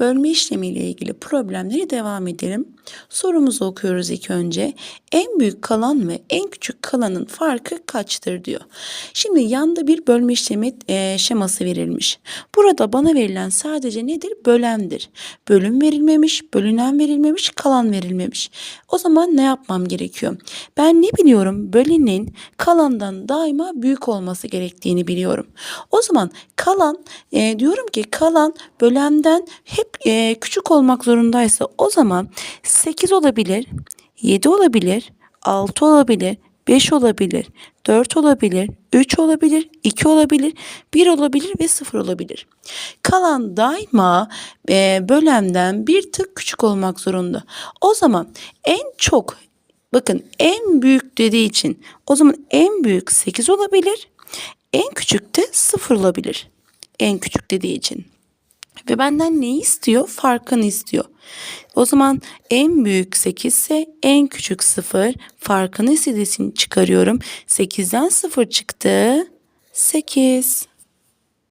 Bölme işlemiyle ilgili problemleri devam edelim. Sorumuzu okuyoruz ilk önce. En büyük kalan ve en küçük kalanın farkı kaçtır diyor. Şimdi yanda bir bölme işlemi e, şeması verilmiş. Burada bana verilen sadece nedir? Bölendir. Bölüm verilmemiş, bölünen verilmemiş, kalan verilmemiş. O zaman ne yapmam gerekiyor? Ben ne biliyorum? Bölenin kalandan daima büyük olması gerektiğini biliyorum. O zaman kalan e, diyorum ki kalan bölenden hep e, küçük olmak zorundaysa o zaman 8 olabilir, 7 olabilir, 6 olabilir, 5 olabilir, 4 olabilir, 3 olabilir, 2 olabilir, 1 olabilir ve 0 olabilir. Kalan daima e, bölenden bir tık küçük olmak zorunda. O zaman en çok bakın en büyük dediği için o zaman en büyük 8 olabilir, en küçük de 0 olabilir. En küçük dediği için. Ve benden neyi istiyor? Farkını istiyor. O zaman en büyük 8 ise en küçük 0 farkını istediği için çıkarıyorum. 8'den 0 çıktı. 8.